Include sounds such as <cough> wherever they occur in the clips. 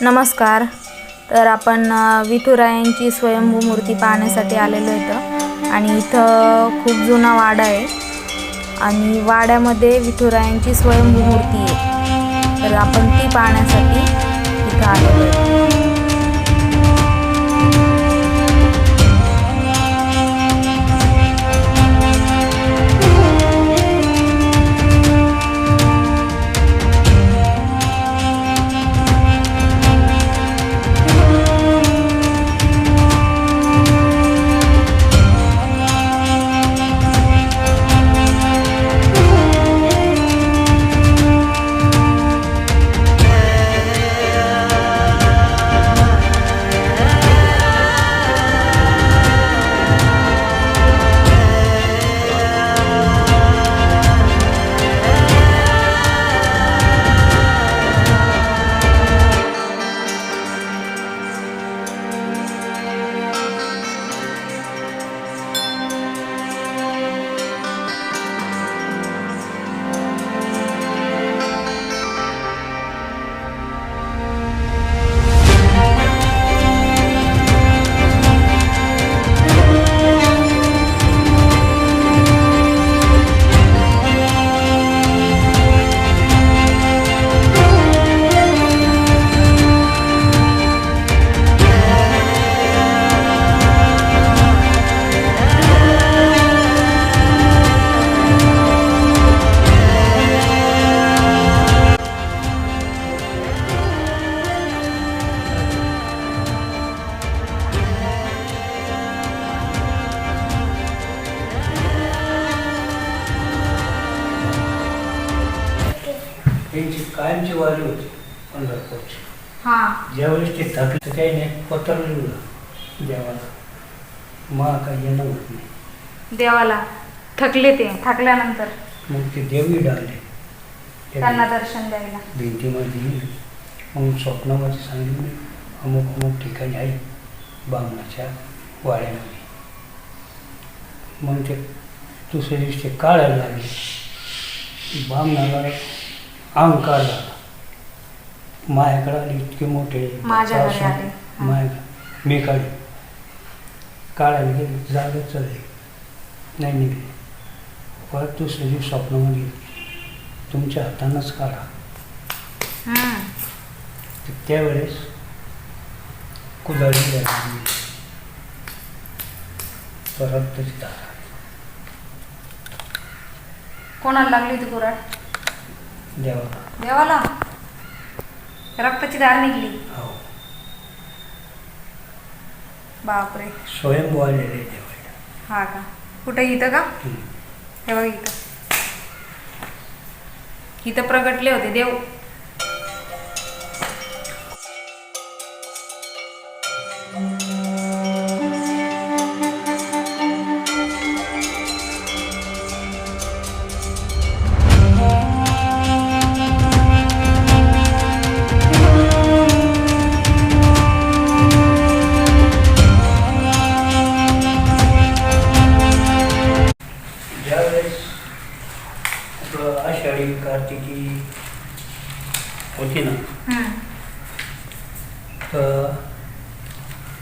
नमस्कार. तर आपण विठुरायांची स्वयंभू मूर्ती पाहण्यासाठी आलेलो इथं. आणि इथं खूप जुना वाडा आहे. आणि वाड्यामध्ये विठुरायांची स्वयंभू मूर्ती आहे. तर आपण ती पाहण्यासाठी इथं आलेलो आहे. त्यांची कायमची वारी होती पंढरपूरची. हां. ज्यावेळेस ते थकले तर त्याने पत्र लिहिलं देवाला. मा काही येणं होत नाही. देवाला. थकले ते थकल्यानंतर. मग ते देवी डाळले त्यांना दर्शन द्यायला. भिंतीमध्ये लिहिलं. मग स्वप्नामध्ये सांगितलं अमुक अमुक ठिकाणी आहे बामणाच्या वाड्यामध्ये. मग ते दुसऱ्या दिवशी ते काढायला लागले. बामणाला अहंकार झाला माझ्याकडे आले इतके मोठे. माझ्या घरी सासू, आले. हा. माझ्या मी काढले काढायला गेले. जागा चढले. नाही निघले. परत दुसऱ्या दिवशी स्वप्नामध्ये तुमच्या हातानंच काढा. हम्म. तर त्यावेळेस कुदळी तर रक्ताची धार. आली. कोणाला लागली होती कुराड? देवाला. देवाला? रक्ताची धार निघली. हो. बापरे. देवाला. हा का? कुठे इथं का? हम्म. हे बघ इथं. इथं प्रगटले होते देव.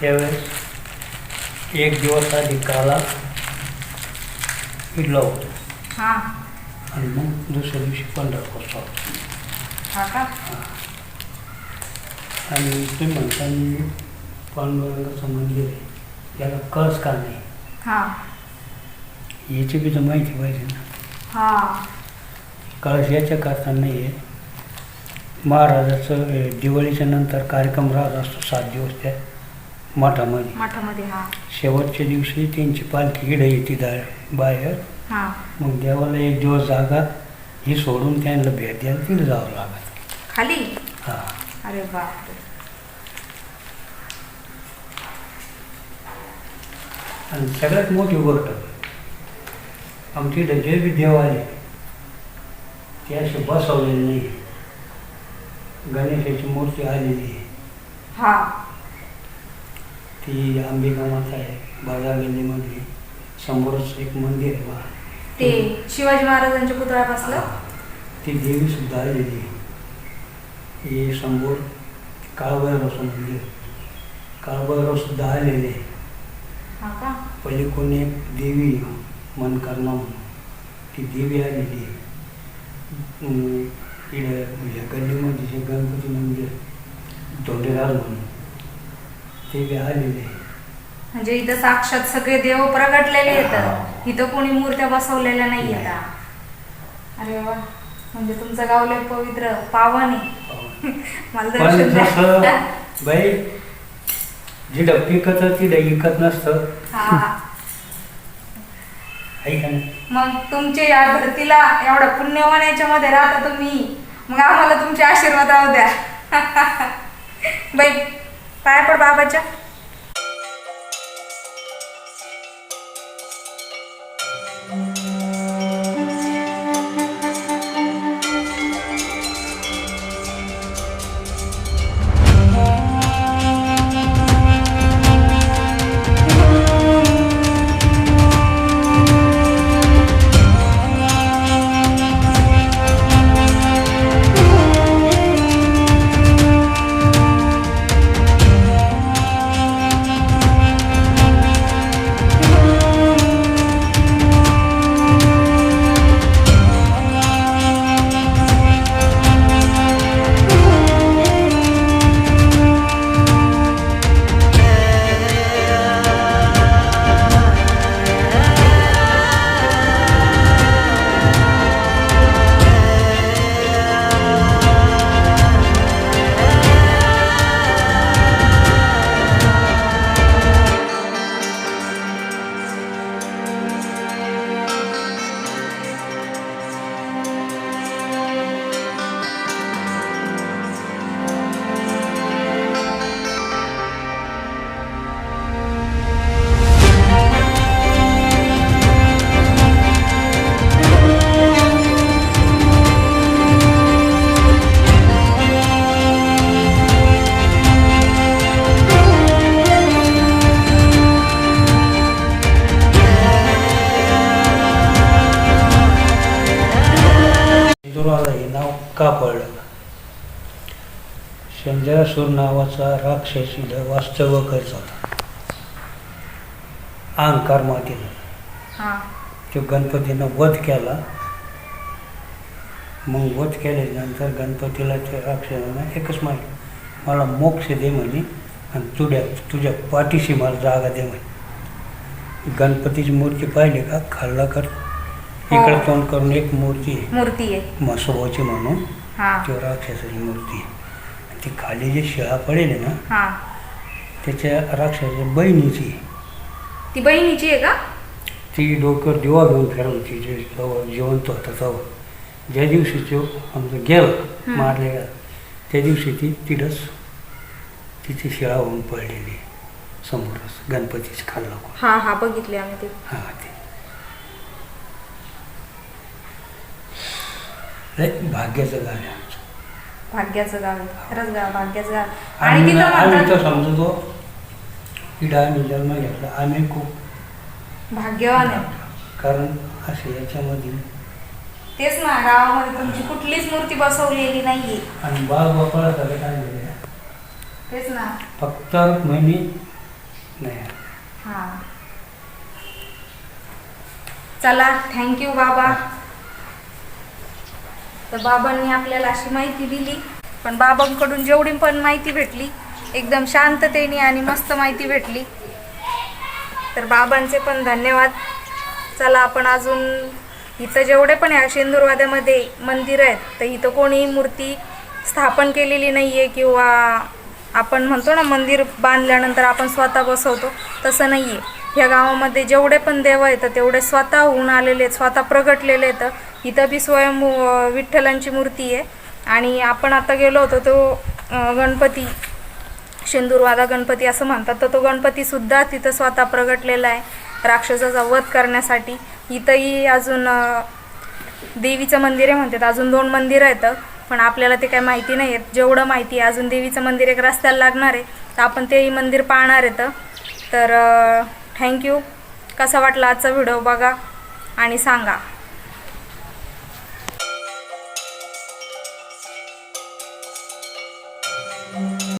त्यावेळेस एक दिवस आधी काला इडला होतो. हा. आणि मग दुसऱ्या दिवशी पंढरपूर होतो हा का? आणि तुम्ही म्हणता मी पांडुरंगाचं मंदिर आहे त्याला कळस का नाही? हा. याची बी तर माहिती पाहिजे ना. हा. कळस याच्या करता नाही आहे महाराजाचं दिवाळीच्या नंतर कार्यक्रम राहत असतो सात दिवस त्या मठामध्ये. मठामध्ये हा. शेवटच्या दिवशी त्यांची पालखी इडं येते दा बाहेर. हा. मग देवाला एक दिवस जागा ही सोडून त्यांना भेट द्यायला तिथं जावं लागत खाली? हां. अरे बापरे. आणि सगळ्यात मोठी गोष्ट आमच्या इथं जे बी देव आले ते असे बसवलेले नाही गणेशाची मूर्ती आलेली आहे. हा. ती अंबिका माता आहे बाजार गल्लीमध्ये. समोरच एक मंदिर आहे बा. ते शिवाजी महाराजांच्या पुतळ्यापासलं? ती देवी सुद्धा आलेली आहे. हे समोर काळभैरवचं मंदिर. काळभैरव सुद्धा आलेले आहे. हा का? पहिले कोणी एक देवी मनकर्णा म्हणून. ती देवी आलेली आहे. अं, इकडे या गल्लीमध्ये जे गणपती मंदिर धोंडेराज म्हणून ते बी आलेले आहे. म्हणजे इथं साक्षात सगळे देव प्रगटलेले. येतात इथं कोणी मूर्त्या बसवलेल्या नाही. येतात अरे वा. म्हणजे तुमचं गाव लय पवित्र पावन आहे. <laughs> मला पण दर्शन जसं द्या बाई जिथं पिकत तिथं इकत नसतं. हा. आहे का नाही? मग तुमच्या या धरतीला एवढ्या पुण्यवान याच्यामध्ये राहता तुम्ही. मग आम्हाला तुमचे आशीर्वाद राहू द्या. <laughs> बाई पाय पड बाबाच्या. संजयासूर नावाचा राक्षस इथं वास्तव्य करत होता. अहंकार मातीनं. हा. तो गणपतीनं वध केला. मग वध केल्यानंतर गणपतीला त्या राक्षसानं एकच माहिती मला मोक्ष दे म्हणे आणि तुझ्या तुझ्या पाठीशी मला जागा दे म्हणे. गणपतीची मूर्ती पाहिली का? खाल्ला कर. इकडं तोंड करून एक मूर्ती आहे. मूर्ती आहे. म्हसोबाची म्हणून. हा. ती राक्षसाची मूर्ती आहे. ती खाली जी शिळा पडेल आहे ना हा त्याच्या राक्षसाच्या बहिणीची. ती बहिणीची आहे का ती डोक्यावर दिवा घेऊन फिरवती जे जेव्हा जिवंत होता तेव्हा ज्या दिवशी तो आमचं गेला. मारले गेला त्या दिवशी ती तिथंच तिची शिळा होऊन पडलेली. समोरच गणपतीची खाल्ला हा हा बघितली आम्ही ते हां ते लय भाग्याचं गाणं आहे आमचं भाग्याचं गाव आहे खरंच गाव भाग्याचं गाव आणि आम्ही तिथं आम्ही तर म्हणतात समजतो इथं आम्ही जन्म घेतला. आम्ही खूप भाग्यवान आहे. कारण असे याच्यामध्ये तेच ना गावामध्ये तुमची कुठलीच मूर्ती बसवलेली नाहीये. आणि बाळ बापाला सगळं काय झालं तेच ना. फक्त महिने नाही हा. चला थँक्यू बाबा. तर बाबांनी आपल्याला अशी माहिती दिली. पण बाबांकडून जेवढी पण माहिती भेटली एकदम शांततेने आणि मस्त माहिती भेटली. तर बाबांचे पण धन्यवाद. चला आपण अजून इथं जेवढे पण ह्या शेंदूरवाद्यामध्ये मंदिर आहेत तर इथं कोणी मूर्ती स्थापन केलेली नाही आहे किंवा आपण म्हणतो ना मंदिर बांधल्यानंतर आपण स्वतः बसवतो तसं नाही आहे ह्या गावामध्ये जेवढे पण देव आहेत तेवढे स्वतः होऊन आलेले आहेत स्वतः प्रगटलेले आहेत. इथं बी स्वयं विठ्ठलांची मूर्ती आहे. आणि आपण आता गेलो होतो तो गणपती शेंदूरवादा गणपती असं म्हणतात. तर तो गणपतीसुद्धा तिथं स्वतः प्रगटलेला आहे राक्षसाचा वध करण्यासाठी. इथंही अजून देवीचं मंदिर आहे म्हणतात. अजून दोन मंदिरं आहेत पण आपल्याला ते काही माहिती नाही आहेत. जेवढं माहिती आहे अजून देवीचं मंदिर एक रस्त्याला लागणार आहे. तर आपण तेही मंदिर पाहणार आहेत. तर थँक्यू. कसा वाटला आजचा व्हिडिओ बघा आणि सांगा.